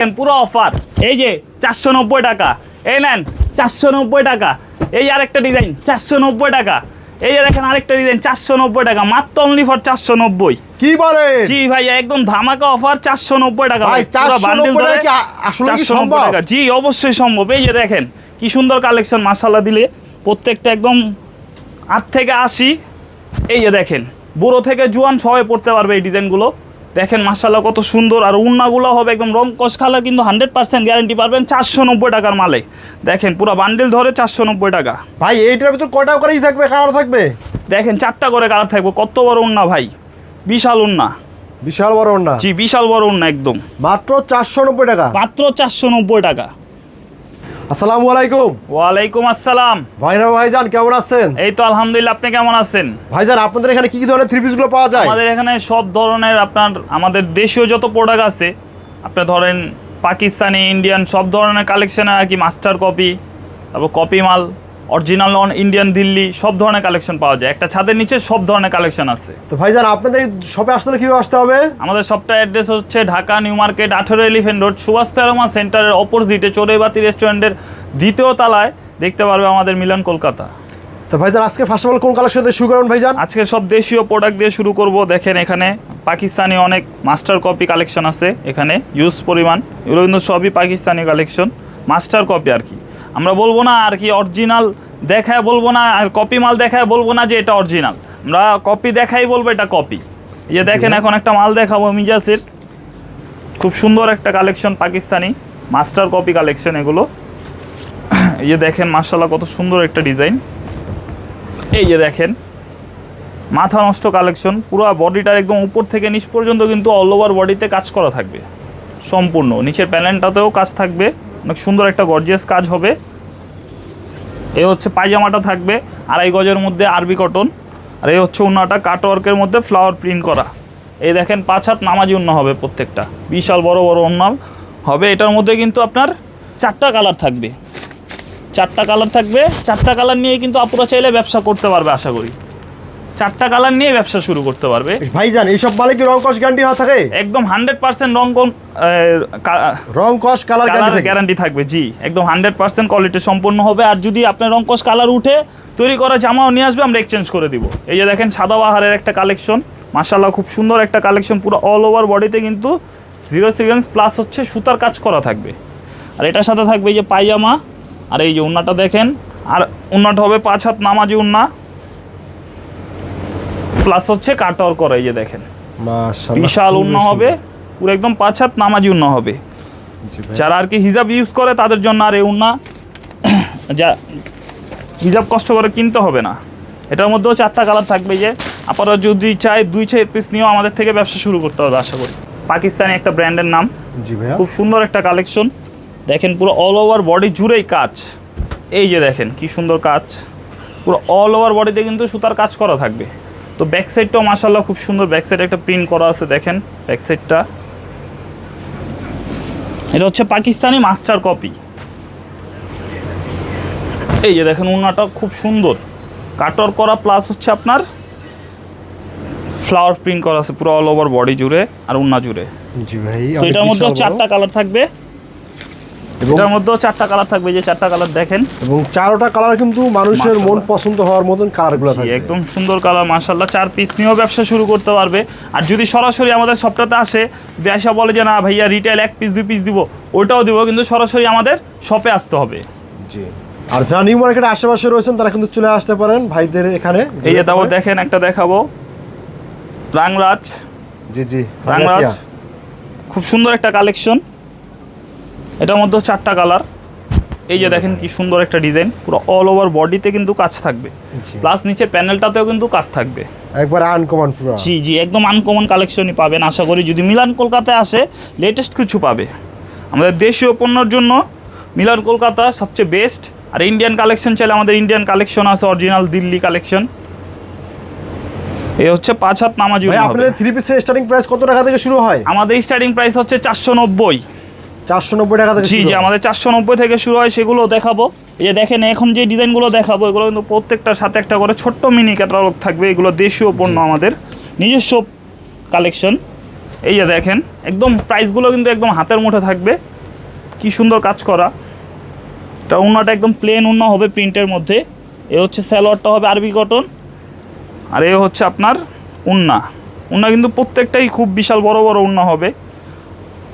দেখেন পুরো অফার এই যে চারশো নব্বই টাকা। এই নেন চারশো নব্বই টাকা। এই আরেকটা ডিজাইন চারশো নব্বই টাকা। এই যে দেখেন আরেকটা ডিজাইন চারশো নব্বই টাকা। মাত্র অনলি ফর চারশো নব্বই। কি বলে? জি ভাই একদম ধামাকা অফার চারশো নব্বই টাকা ভাই, পুরো 490 bundle ধরে টাকা কি আ- আসলে কি 490 সম্ভব? টাকা। জি অবশ্যই সম্ভব। এই যে দেখেন কি সুন্দর কালেকশন মাসাল্লাহ দিলে। প্রত্যেকটা একদম আট থেকে আশি। এই যে দেখেন বুড়ো থেকে জুয়ান সবাই পড়তে পারবে এই ডিজাইনগুলো দেখেন মাসাল্লাহ কত সুন্দর। আর উন্নাগুলো হবে একদম রং কস কালার কিন্তু হান্ড্রেড পার্সেন্ট গ্যারেন্টি পারবেন চারশো নব্বই টাকার মালে। দেখেন পুরো বান্ডেল ধরে চারশো নব্বই টাকা। ভাই এইটার ভিতর কটা করেই থাকবে? কালার থাকবে? দেখেন চারটা করে কালার থাকবে। কত বড় উন্না ভাই? বিশাল উন্না। বিশাল বড় উন্না? জি বিশাল বড় উন্না একদম। মাত্র চারশো নব্বই টাকা। মাত্র চারশো নব্বই টাকা। আসসালামু আলাইকুম। ওয়ালাইকুম আসসালাম। ভাইরা ভাইজান কেমন আছেন? এই তো আলহামদুলিল্লাহ আপনি কেমন আছেন? ভাইজান আপনাদের এখানে কি কি ধরনের থ্রি পিসগুলো পাওয়া যায়? আমাদের এখানে সব ধরনের আপনার আমাদের দেশীয় যত প্রোডাক্ট আছে আপনি ধরেন পাকিস্তানি ইন্ডিয়ান সব ধরনের কালেকশন আর কি মাস্টার কপি তারপর কপি মাল অরিজিনাল অন ইন্ডিয়ান দিল্লি সব ধরনের কালেকশন পাওয়া যায়। একটা ছাদের নিচে সব ধরনের কালেকশন আছে। তো ভাইজান আপনাদের শপে আসতে কীভাবে আসতে হবে? আমাদের সবটা অ্যাড্রেস হচ্ছে ঢাকা নিউ মার্কেট আঠেরো এলিফেন্ট রোড সুভাষ তেরোমা সেন্টারের অপোজিটে চোরেবাতি রেস্টুরেন্টের দ্বিতীয় তলায়। দেখতে পারবে আমাদের মিলন কলকাতা। তো ভাইজান আজকে ফার্স্ট অফ অল কোন কালেকশন দিয়ে শুরু করবেন ভাইজান? আজকে সব দেশীয় প্রোডাক্ট দিয়ে শুরু করব। দেখেন এখানে পাকিস্তানি অনেক মাস্টার কপি কালেকশন আছে। এখানে ইউজ পরিমাণ। এগুলো কিন্তু সবই পাকিস্তানি কালেকশন মাস্টার কপি আর কি। আমরা বলব না আর কি অরিজিনাল দেখায় বলব না আর কপি মাল দেখায় বলব না যে এটা অরিজিনাল আমরা কপি দেখাই বলব এটা কপি এই যে দেখেন এখন একটা মাল দেখাবো মিজাসের। খুব সুন্দর একটা collection Pakistani. Master copy collection এগুলো। এই যে দেখেন মার্শাল্লাহ কত সুন্দর একটা ডিজাইন এই যে দেখেন মাথা নষ্ট কালেকশন পুরো বডিটার একদম উপর থেকে নিচ পর্যন্ত কিন্তু অল ওভার বডিতে কাজ করা থাকবে। সম্পূর্ণ। নিচের প্যানেলটাতেও কাজ থাকবে। অনেক সুন্দর একটা গর্জিয়াস কাজ হবে। এ হচ্ছে পায়জামাটা থাকবে, আড়াই গজের মধ্যে আরবি কটন আর এই হচ্ছে উন্নাটা কাটওয়ার্কের মধ্যে ফ্লাওয়ার প্রিন্ট করা। এই দেখেন, পাঁচ হাত নামাজি উন্না হবে প্রত্যেকটা, বিশাল বড় বড় উন্নাল হবে। এটার মধ্যে কিন্তু আপনার চারটা কালার থাকবে। চারটা কালার থাকবে, চারটা কালার নিয়ে কিন্তু আপুরা চাইলে ব্যবসা করতে পারবে, আশা করি। চারটা কালার নিয়ে ব্যবসা শুরু করতে পারবে। ভাইজান এইসব মালে কি রং কস গ্যারান্টি হওয়া থাকে? একদম হান্ড্রেড পার্সেন্ট রং কোন রং কস কালার গ্যারান্টি থাকবে জি একদম হান্ড্রেড পার্সেন্ট কোয়ালিটি সম্পূর্ণ হবে। আর যদি আপনার রংকশ কালার উঠে তৈরি করা জামাও নিয়ে আসবে আমরা এক্সচেঞ্জ করে দিব। এই যে দেখেন সাদা বাহারের একটা কালেকশন মার্শাল্লাহ খুব সুন্দর একটা কালেকশন পুরো অল ওভার বডিতে কিন্তু জিরো সিকোয়েন্স প্লাস হচ্ছে সুতার কাজ করা থাকবে। আর এটার সাথে থাকবে এই যে পায়জামা আর এই যে উন্নাটা দেখেন আর উন্নাটা হবে পাঁচ হাত নামাজি উন্না। প্লাস হচ্ছে কাটর করা এই যে দেখেন। মাশাআল্লাহ বিশাল উন্না। হবে পুরো একদম পাঁচ হাত নামাজি উন্না হবে। যারা আর কি হিজাব ইউজ করে তাদের জন্য আর এই উন্না যা হিজাব কষ্ট করে কিনতে হবে না। এটার মধ্যেও চারটা কালার থাকবে যে আপনারা যদি চাই দুই চার পিস নিয়েও আমাদের থেকে ব্যবসা শুরু করতে হবে আশা করি। পাকিস্তানি একটা ব্র্যান্ডের নাম। জি ভাইয়া। খুব সুন্দর একটা কালেকশন দেখেন পুরো অল ওভার বডি জুড়েই কাজ। এই যে দেখেন কি সুন্দর কাজ। পুরো অল ওভার বডিতে কিন্তু সুতার কাজ করা থাকবে। তো ব্যাক সাইডটাও মাসাল্লাহ খুব সুন্দর। ব্যাক সাইডে একটা প্রিন্ট করা আছে দেখেন। ব্যাক সাইডটা এটা হচ্ছে পাকিস্তানি মাস্টার কপি এই যে দেখেন উন্নাটা খুব সুন্দর। কাটর করা প্লাস হচ্ছে আপনার ফ্লাওয়ার প্রিন্ট করা আছে পুরো অল ওভার বডি জুড়ে আর উন্না জুড়ে। জি ভাই তো এটার বড়। চারটা কালার থাকবে। এটার মধ্যেও চারটা কালার থাকবে যে চারটা কালার দেখেন। এবং চারোটা কালার কিন্তু মানুষের মন পছন্দ হওয়ার মতন কালারগুলো থাকে একদম সুন্দর কালার মার্শাল্লাহ চার পিস নিয়েও ব্যবসা শুরু করতে পারবে। আর যদি সরাসরি আমাদের সবটাতে আসে দেশা বলে যে না ভাইয়া রিটেল এক পিস দুই পিস দিব। ওটাও দিব কিন্তু সরাসরি আমাদের শপে আসতে হবে। জি। আর যারা নিউ মার্কেটের আশেপাশে রয়েছেন তারা কিন্তু চলে আসতে পারেন ভাইদের এখানে। এই যে তারপর দেখেন একটা দেখাবো। রাংরাজ। জি জি রাংরাজ। খুব সুন্দর একটা কালেকশন এটার মধ্যেও চারটা কালার এই যে দেখেন কি সুন্দর একটা ডিজাইন পুরো অল ওভার বডিতে কিন্তু কাজ থাকবে। প্লাস নিচের প্যানেলটাতেও কিন্তু কাজ থাকবে। একবার আনকমন পুরো। জি জি একদম আনকমন কালেকশনই পাবেন। আশা করি যদি মিলান কলকাতায় আসে লেটেস্ট কিছু পাবে। আমাদের দেশীয় পণ্যর জন্য মিলান কলকাতা সবচেয়ে বেস্ট আর ইন্ডিয়ান কালেকশন চাইলে আমাদের ইন্ডিয়ান কালেকশন আছে অরিজিনাল দিল্লি কালেকশন এই হচ্ছে পাঁচ হাত নামাজি আপনাদের থ্রি পিসের স্টার্টিং প্রাইস কত টাকা থেকে শুরু হয়? আমাদের স্টার্টিং প্রাইস হচ্ছে চারশো নব্বই। চারশো নব্বই টাকা থেকে জি জি। আমাদের চারশো নব্বই থেকে শুরু হয় সেগুলো দেখাবো। এই যে দেখেন এখন যে ডিজাইনগুলো দেখাবো এগুলো কিন্তু প্রত্যেকটার সাথে একটা করে ছোট্ট মিনি ক্যাটালগ থাকবে এগুলো দেশীয় পণ্য আমাদের। নিজস্ব কালেকশন এই যে দেখেন একদম প্রাইসগুলো কিন্তু একদম হাতের মুঠে থাকবে। কি সুন্দর কাজ করা। এটা উন্নাটা একদম প্লেন উন্না হবে প্রিন্টের মধ্যে। এ হচ্ছে স্যালোয়ারটা হবে আরবি কটন আর এ হচ্ছে আপনার উন্না। উন্না কিন্তু প্রত্যেকটাই খুব বিশাল বড় বড় উন্না হবে।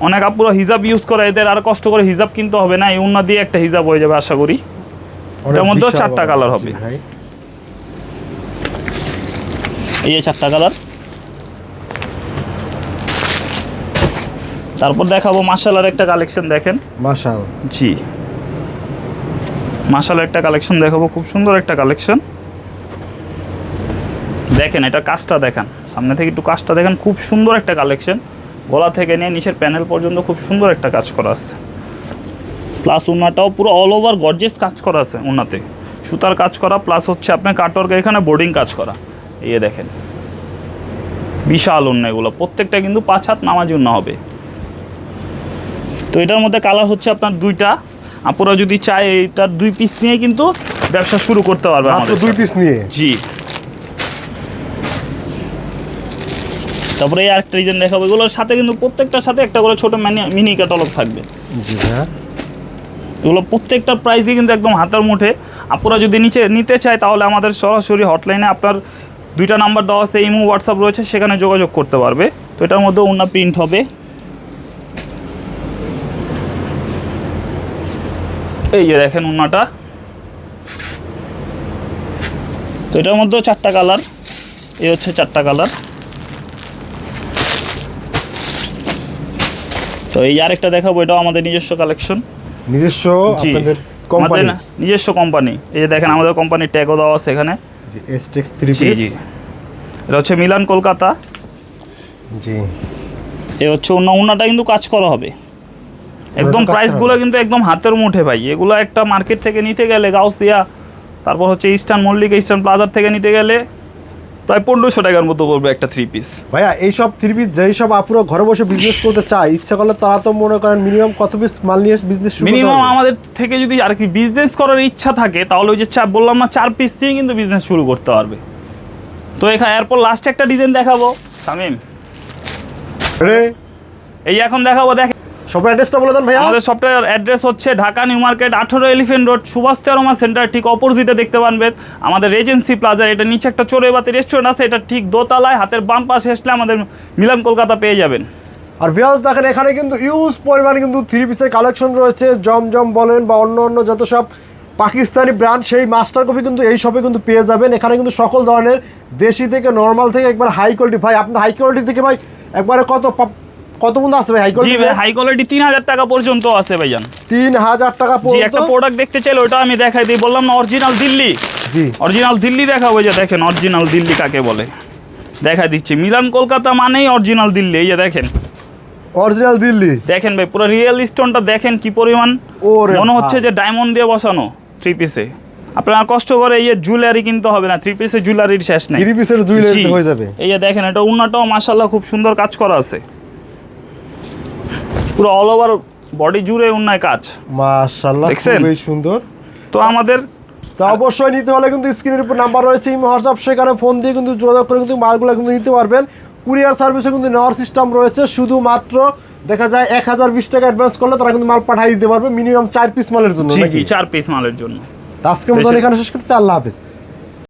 অনেক আপুরা হিজাব ইউজ করে এদের আর কষ্ট করে হিজাব কিনতে হবে না এই উন্না দিয়ে একটা হিজাব হয়ে যাবে আশা করি। অনেক মধ্যেও চারটা কালার হবে। এই যে চারটা কালার। তারপর দেখাবো মার্শালার একটা কালেকশন দেখেন। মাশাল জি। মার্শাল একটা কালেকশন দেখাবো খুব সুন্দর একটা কালেকশন। দেখেন এটা কাজটা দেখেন। সামনে থেকে একটু কাজটা দেখেন খুব সুন্দর একটা কালেকশন। গলা থেকে নিয়ে নিচের প্যানেল পর্যন্ত খুব সুন্দর একটা কাজ করা আছে। প্লাস উন্নাটাও পুরো অল ওভার গর্জেস কাজ করা আছে উন্নাতে। সুতার কাজ করা প্লাস হচ্ছে আপনার কাটওয়ার্ক এখানে বোর্ডিং কাজ করা। এই যে দেখেন। বিশাল উন্না এগুলো। প্রত্যেকটা কিন্তু পাঁচ হাত নামাজি উন্না হবে। তো এটার মধ্যে কালার হচ্ছে আপনার দুইটা। আপনারা যদি চায় এইটার দুই পিস নিয়ে কিন্তু ব্যবসা শুরু করতে পারবে আমাদের দুই পিস নিয়ে? জি। তারপরে এই আরেকটা ডিজাইন দেখাবো। এগুলোর সাথে কিন্তু প্রত্যেকটার সাথে একটা করে ছোট মিনি ক্যাটালগ থাকবে। জি ভাইয়া। এগুলো প্রত্যেকটা প্রাইসই কিন্তু একদম হাতের মুঠে। আপনারা যদি নিচে নিতে চায় তাহলে আমাদের সরাসরি হটলাইনে আপনার দুইটা নাম্বার দেওয়া আছে ইমো হোয়াটসঅ্যাপ রয়েছে সেখানে যোগাযোগ করতে পারবে। তো এটার মধ্যে অন্য প্রিন্ট হবে। এই যে দেখেন উন্নাটা তো এটার মধ্যেও চারটা কালার এই হচ্ছে চারটা কালার তো এই আরেকটা দেখাবো এটাও আমাদের নিজস্ব কালেকশন নিজস্ব আপনাদের কোম্পানি না, নিজস্ব কোম্পানি এই যে দেখেন আমাদের কোম্পানির ট্যাগও দেওয়া আছে এখানে। জি এসটেক্স থ্রি জি জি। এটা হচ্ছে মিলান কলকাতা। জি। এ হচ্ছে অন্য অন্যটা কিন্তু কাজ করা হবে একদম প্রাইসগুলো কিন্তু একদম হাতের মুঠে ভাই। এগুলো একটা মার্কেট থেকে নিতে গেলে গাউসিয়া তারপর হচ্ছে ইস্টার্ন মল্লিক ইস্টার্ন প্লাজার থেকে নিতে গেলে প্রায় পনেরোশো টাকার মতো পড়বে একটা থ্রি পিস ভাইয়া এইসব থ্রি পিস যেই সব আপুরো ঘরে বসে বিজনেস করতে চায় ইচ্ছা করলে তারা তো মনে করেন মিনিমাম কত পিস মাল নিয়ে বিজনেস মিনিমাম আমাদের থেকে যদি আর কি বিজনেস করার ইচ্ছা থাকে তাহলে ওই যে চা বললাম না চার পিস দিয়ে কিন্তু বিজনেস শুরু করতে পারবে। তো এখানে এরপর লাস্ট একটা ডিজাইন দেখাবো। সামিম রে এই এখন দেখাবো দেখ সব অ্যাড্রেসটা বলে দেন ভাইয়া। আমাদের সফটওয়্যার অ্যাড্রেস হচ্ছে ঢাকা নিউ মার্কেট আঠারো elephant road Subhash Teroma centre ঠিক অপোজিটে দেখতে পারবেন। আমাদের রেজেন্সি প্লাজা এটা নিচে একটা চোরেবাতি রেস্টুরেন্ট আছে এটা ঠিক দোতলায় হাতের বাম পাশে আসলে আমাদের মিলান কলকাতা পেয়ে যাবেন। আর ভিউয়ার্স দেখেন এখানে কিন্তু ইউজ পরিমাণে কিন্তু থ্রি পিসের কালেকশন রয়েছে জমজম বলেন বা অন্য অন্য যত সব পাকিস্তানি ব্র্যান্ড সেই মাস্টার কপি কিন্তু এই শপে কিন্তু পেয়ে যাবেন। এখানে কিন্তু সকল ধরনের দেশি থেকে নর্মাল থেকে একবার হাই কোয়ালিটি ভাই আপনার হাই কোয়ালিটি থেকে ভাই একবারে কত কত পর্যন্ত আছে ভাই? হাই কোয়ালিটি ভাই হাই কোয়ালিটি তিন হাজার টাকা পর্যন্ত আছে ভাইজান। তিন হাজার টাকা জি পর্যন্ত? একটা প্রোডাক্ট দেখতে চাইলে ওটা আমি দেখাই দিই। বললাম না অরিজিনাল দিল্লি। জি। অরিজিনাল দিল্লি দেখাবো যে দেখেন অরিজিনাল দিল্লি কাকে বলে। দেখা দিচ্ছি। মিলান কলকাতা মানেই অরিজিনাল দিল্লি এই যে দেখেন। অরিজিনাল দিল্লি? দেখেন ভাই পুরো রিয়েল স্টোনটা দেখেন কি পরিমাণ। ওরে মনে হচ্ছে যে ডায়মন্ড দিয়ে বসানো থ্রি পিসে আপনার কষ্ট করে এই জুয়েলারি কিনতে হবে না থ্রি পিসে জুয়েলারির শেষ নেই। থ্রি পিসের জুয়েলারি হয়ে যাবে। এই যে দেখেন এটা উন্নাটাও মাসাল্লাহ খুব সুন্দর কাজ করা আছে। পুরো অল ওভার বডি জুড়ে উন্নায় কাজ। মাশাআল্লাহ? খুবই সুন্দর। তো আমাদের তো অবশ্যই নিতে হলে কিন্তু স্ক্রিনের উপর নাম্বার রয়েছে ইমো হোয়াটসঅ্যাপ সেখানে ফোন দিয়ে কিন্তু যোগাযোগ করে কিন্তু মালগুলো কিন্তু নিতে পারবেন। কুরিয়ার সার্ভিসে কিন্তু নেওয়ার সিস্টেম রয়েছে শুধুমাত্র দেখা যায় এক হাজার বিশ টাকা অ্যাডভান্স করলে তারা কিন্তু মাল পাঠিয়ে দিতে পারবে মিনিমাম চার পিস মালের জন্য চার পিস মালের জন্য। আজকে মতন এখানে শেষ করতে আল্লাহ হাফিজ।